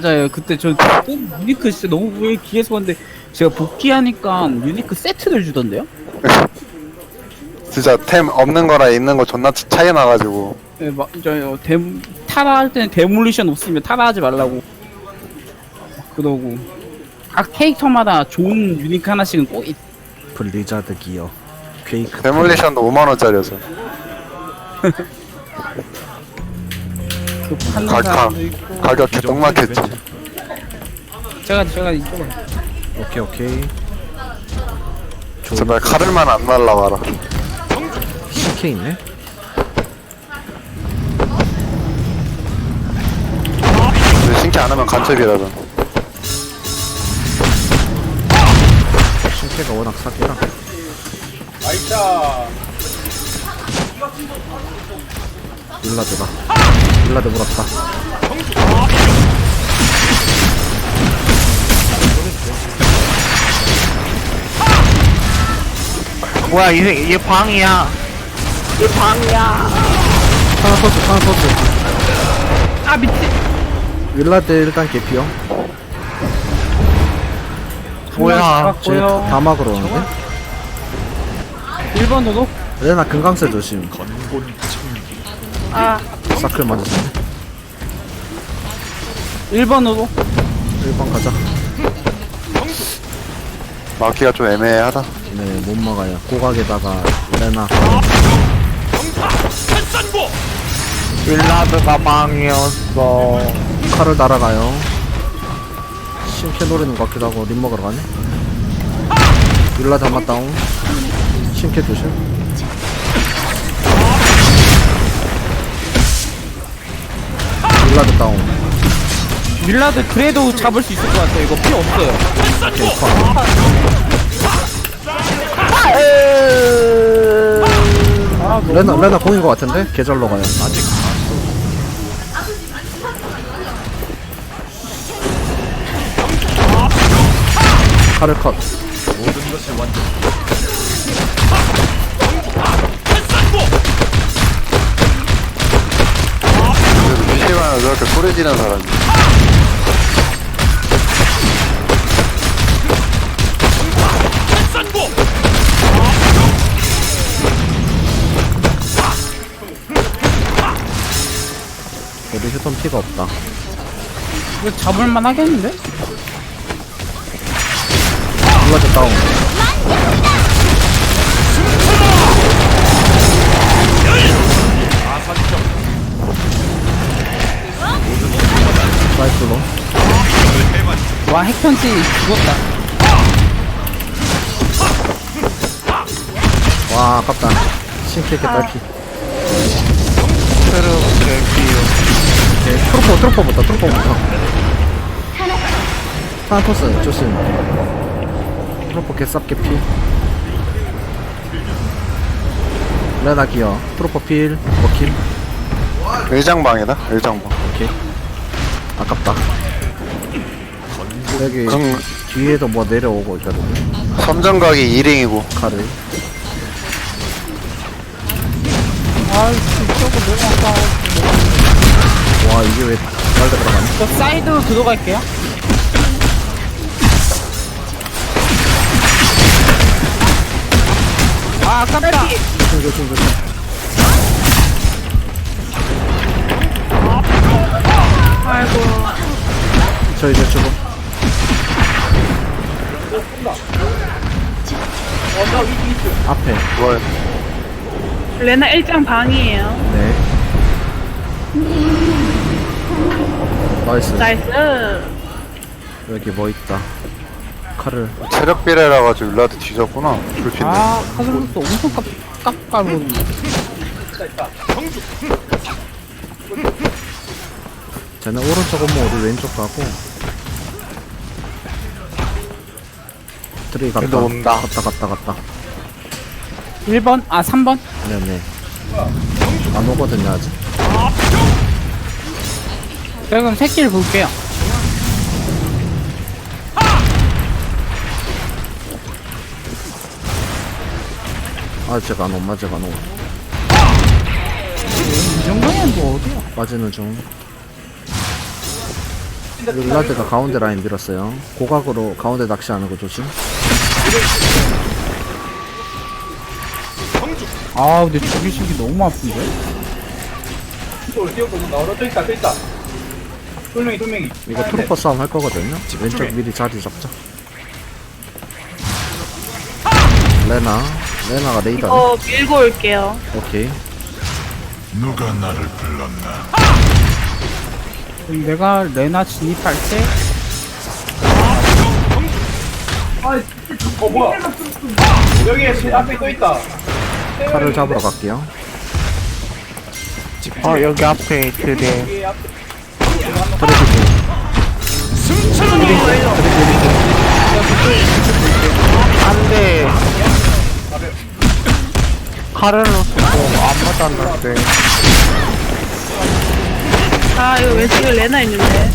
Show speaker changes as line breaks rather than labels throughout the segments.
맞아요. 그때 저꼭 유니크 진짜 너무 왜 기에서 봤는데 제가 복귀하니까 유니크 세트를 주던데요?
진짜 템 없는 거랑 있는 거 존나 차- 차이 나가지고
네, 막, 저, 데, 타라 할 때는 데몰리션 없으면 타라 하지 말라고. 막 그러고. 각 캐릭터마다 좋은 유니크 하나씩은 꼭 있,
블리자드 기어 퀘이크
데몰리션도 5만 원짜리여서
그 파는
가격
사람도 있고.
가격 개똥맞겠지.
제가, 제가 이쪽을.
오케이 오케이.
제발 카를만 안 날라와라.
CK 있네?
근데 신기 안 하면 간첩이라던
CK가 워낙 사기라 일라드다 일라드 물었다.
뭐야 이게 이게 방이야.
하나 터스 하나 터스
아, 미치!
일라드 일단 개피요.
뭐야.
쟤
고요.
다 막으러 오는데?
1번 도둑?
레나 금강새 조심
아.
사클 맞았네
1번 도둑?
1번 가자.
막기가 좀 애매하다.
네 못 막아요. 꼬각에다가 레나.
빌라드가 방이었어.
칼을 날아가요. 심캐 노리는 것 같기도 하고 림 먹으러 가네. 일라드 한마 다운. 심캐 조심 일라드 다운.
밀라드 그래도 잡을 수 있을 것 같아요. 이거 필요 없어요.
오케이 컷
아, 너무
레나 레나 공인 것 같은데? 계절로 가요. 아직. 칼을 컷.
그래도 PC방에서 저렇게 소리 지르는 사람이.
우리 휴톤 피가 없다.
이거 잡을만 하겠는데?
일라드 다
와, 핵펀치 죽었다.
와 아깝다. 신케이크 딸피. 오케이 트로퍼 트로퍼부터 트로퍼부터. 타나토스 조심. 트로퍼 개쌉 개피 레나 기어. 트로퍼 필 버킬
일장방이다 일장방.
오케이. 아깝다 여기
그럼
뒤에도 뭐 내려오고 있거든요
섬정각이 2링이고
칼을
아이씨, 저거 너무 아까워.
와 이게 왜 빨리 들어가니?
저 사이드로 들어갈게요. 아, 아깝다.
조심 조심 조심
아이고.
저 이제 주고 앞에.
뭘?
레나 일장 방이에요.
네. 나이스.
나이스.
여기 뭐 있다. 칼을.
체력 비례라 가지고 일라드 뒤졌구나. 불핀데
아, 카드로스 엄청 깝, 깝깝거든요.
쟤는 오른쪽 오면 우리 왼쪽 가고 트리 갔다
얘도 온다.
갔다 갔다 갔다
1번? 아, 3번?
네네 안 오거든요 아직
제가 그럼 새끼를 볼게요.
아직 안 옴, 아직 안 옴.
이 정도면 뭐 어디야?
빠지는 중 윌라드가 가운데 라인 밀었어요 고각으로 가운데 낚시하는 거 조심
아 근데 죽이시기 너무 아픈데?
이거 트루퍼 싸움 할 거거든요? 왼쪽 미리 자리 잡자. 레나. 레나가 레이더
이거 밀고 올게요.
오케이.
누가 나를 불렀나?
그럼 내가 레나 진입할 때
칼을 잡으러 갈게요.
어 여기 앞에 드림 안돼. 카를로스 공안 맞았는데.
아 이거 왼쪽에 레나 있는데.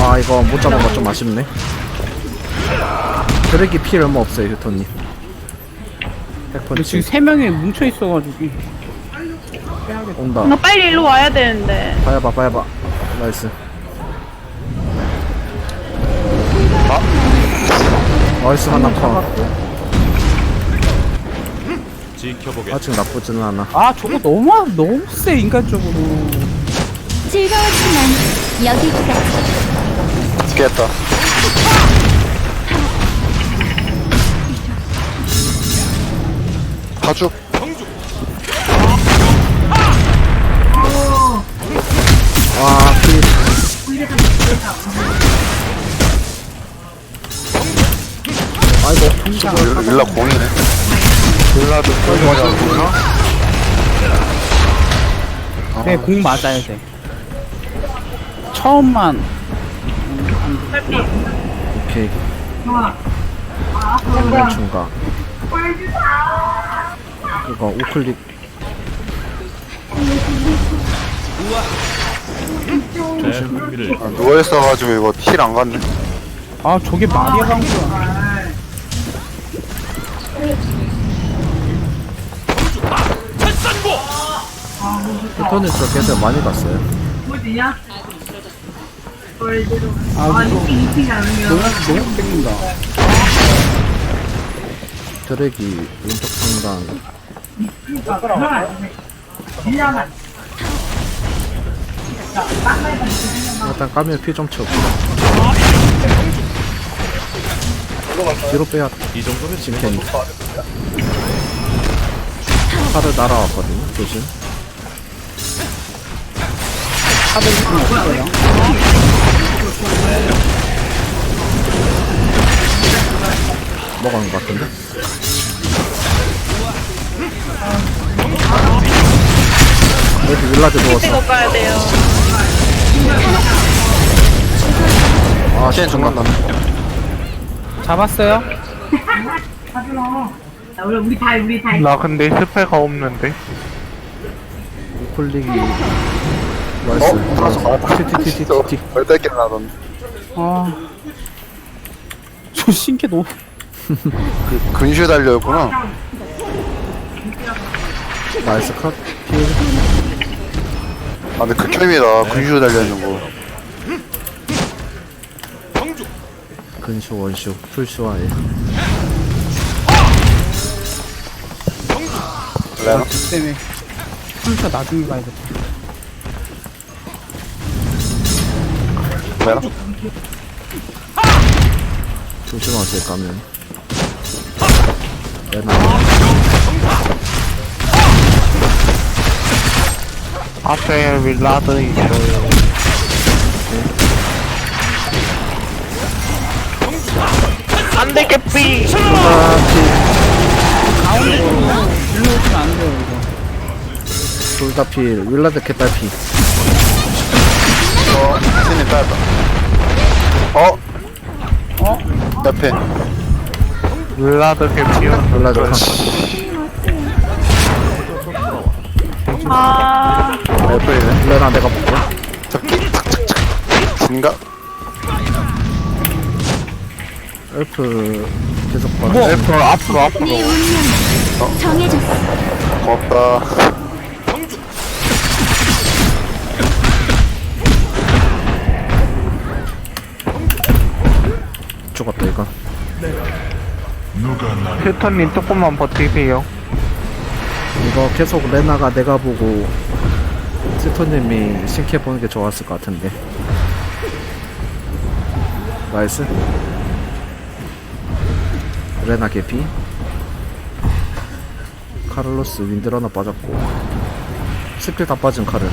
아 이거 못 잡은 거 좀 아쉽네 드래기 피 얼마 없어요
근데
100%
지금 세 명이 뭉쳐 있어가지고.
온다.
뭔가 빨리 일로 와야 되는데.
봐야봐 봐야봐. 나이스. 나이스 하나 커 아직 나쁘지는 않아.
아 저거 너무 너무 세 인간적으로.
즐거웠지만 여기까지.
죽겠다. 파죽.
와 피. 아이고
윌- 윌라 공이네.
윌라드
네, 공 맞아야 돼. 처음만.
오케이. 중각 이거 우클릭.
아, 누워있어가지고 이거 힐 안 갔네.
아 저게 거야.
휴토님 저 걔들 많이 봤어요.
아 너무 너무 땡긴다.
드래기 왼쪽 상단 일단 까면 피좀 채우고 뒤로 빼야 이 정도면 진텐이 팔을 날아왔거든요 조심. 먹어간 것 같은데 여기 윌라드 누웠어
이거 가야 돼요.
아 잠깐만 나
잡았어요?
나 근데 스페가 없는데
우클릭이
어?
나이스
들어서 가.
티티티티티
벌떼기 나던데.
아저 신기 너무
그, 근슈 달려있구나.
나이스 컷 필.
아, 근데 극혐이다. 근슈 달려있는 거.
근쇼 원쇼 풀쇼 아예
레나.
때문에 혼자 나중에 가야겠다
레나.
조심하세요 가면 레나
앞에 윌라드 있어요 안돼 개삐
일로 오시면 안 돼요 이거
둘다 필 윌라드 개딸피
어, 신이 따였다. 어?
어?
옆에.
윌라드 개삐야
윌라드 컷
아
옆에
레나 내가.
탁탁탁. 진가?
엘프 계속 봐
뭐?
앞으로 앞으로 앞으로
네 운명 정해졌어.
고맙다.
죽었다 이거
휴턴님 조금만 버티세요.
이거 계속 레나가 내가 보고 스토님이 신캐 보는 게 좋았을 것 같은데. 나이스. 레나 개피. 카를로스 윈드러너 빠졌고. 스킬 다 빠진 카를.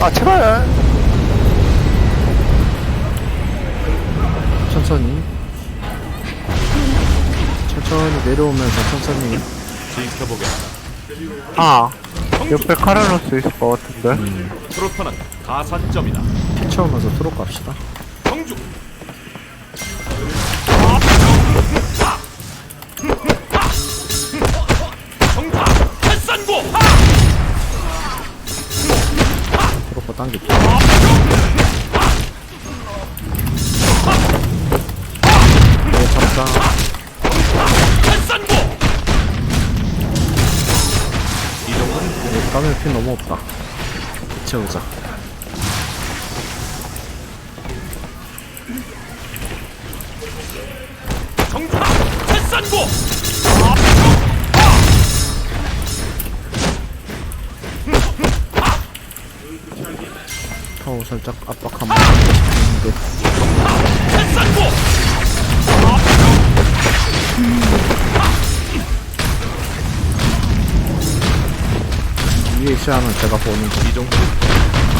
아 제발.
천천히. 천천히 내려오면서 천천히
아, 옆에 카를로스 있을 것 같은데.
트로터는 가산점이다.
피 채우면서 트롯 갑시다
정주. 정주. 햇산고.
트롯 당길게 까면 피 너무 없다. 피 채우자. 타워 살짝 압박 한번 했는데
햇산고.
위에 시야는 제가 보는 중 이동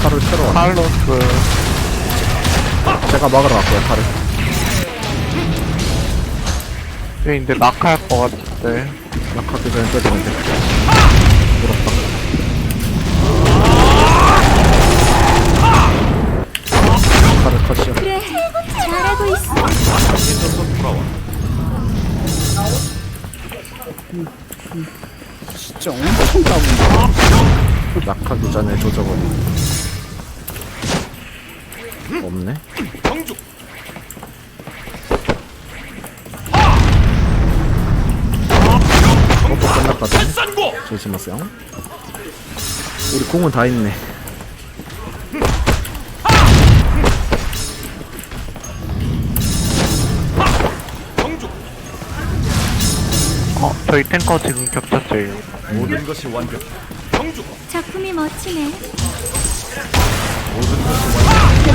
칼을 채러 왔네.
카를로스.
제가 막으러 갈게요 칼을.
얘 이제 낙하할 것 같은데.
약하기 전에 돼. 부럽다. 칼을 컷이야.
그래, 잘하고 있어.
진짜 엄청 까분다
약하기 전에 조져버리 없네. 뽀뽀 끝났거든. 조심하세요. 우리 공은 다 있네
어, 저희 탱커 지금 겹쳤어요.
모든 것이 완벽. 정주.
작품이 멋지네.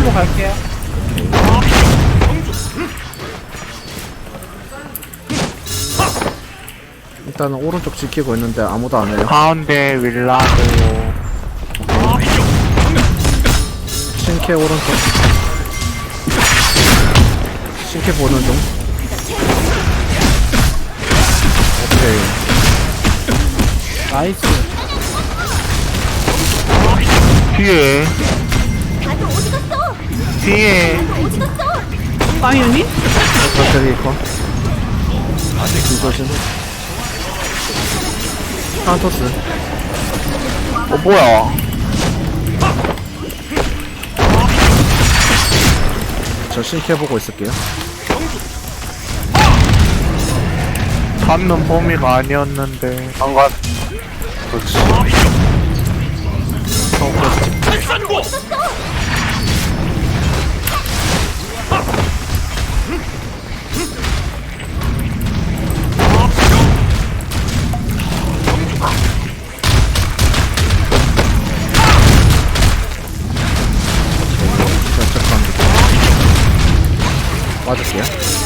로 갈게요
일단은 오른쪽 지키고 있는데 아무도 안 해요
가운데 윌라드.
신캐 오른쪽 신캐 보는 중
나이스
뒤에,
다들 어디 갔어?
뒤에.
어디 갔어?
마이오니?
배터리 이거 뒤조심 카운터스
어, 뭐야.
저 신캐 보고 있을게요
잡는 범위가 아니었는데.
안간 그렇지.
빠질게요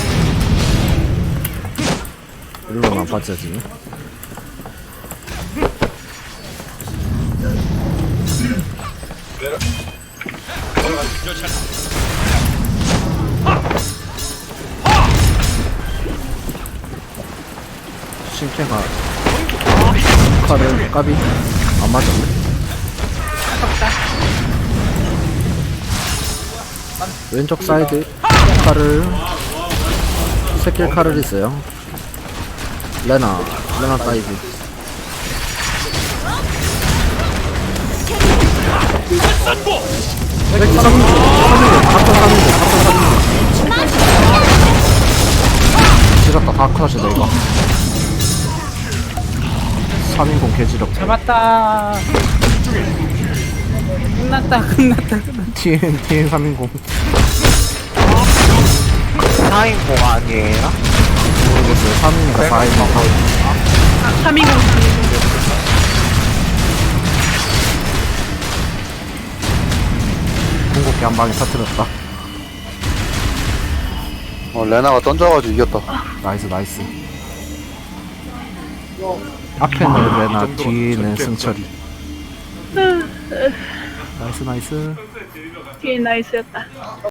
일로만 빠져야지 신캐가 칼을 까비? 안 맞았네. 왼쪽 사이드 칼을 새끼 칼을 있어요 레나 레나 사이드
햇산고.
여기 3인조 3인조 각각 3인조 각각 3인조 지렸다 다 컷이다 이거 3인공 개지력
잡았다. 끝났다 끝났다. 끝났다
TN TN 3인공.
다
4인공 아니에요?
모르겠어요 3인가 4인가
아, 320, 320.
궁극기 한 방에 터뜨렸다
어 레나가 던져가지고 이겼다
나이스 나이스 앞에는 레나 뒤에는 승철이 나이스 나이스
뒤에 나이스였다.